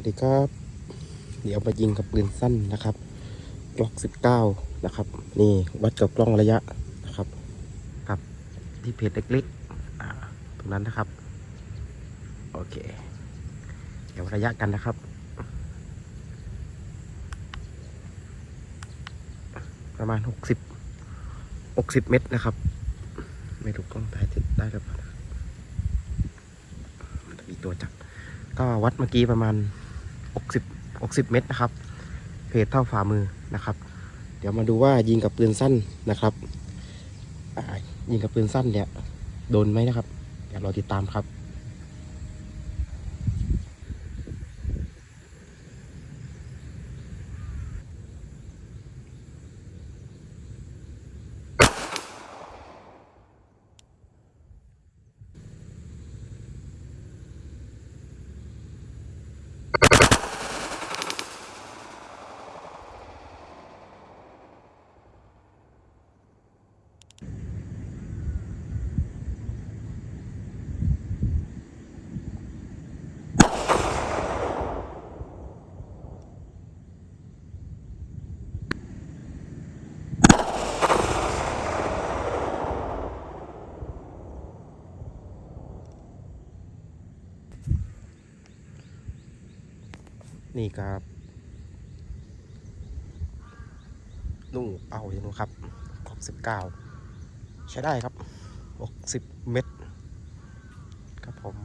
วัสดีครับ เดี๋ยวมายิงกับปืนสั้นนะครับกล็อก19นะครับ นี่วัดกับกล้องระยะนะครับกับที่เพจเล็กๆตรงนั้นนะครับ โอเค เดี๋ยวระยะกันนะครับประมาณ 60 60 เมตรนะครับ ไม่ถูกกล้องถ่ายติดได้หรือเปล่ามันจะมีตัวจับ ก็วัดเมื่อกี้ประมาณ 60 60 เมตรนะครับ เพจเท่าฝ่ามือนะครับ เดี๋ยวมาดูว่ายิงกับปืนสั้นนะครับยิงกับปืนสั้นเนี่ยโดนไหมนะครับ เดี๋ยวเราติดตามครับ นี่ครับลูกเอาอยู่นู้ครับขอบสิบเก้าใช้ได้ครับหกสิบเมตรครับผม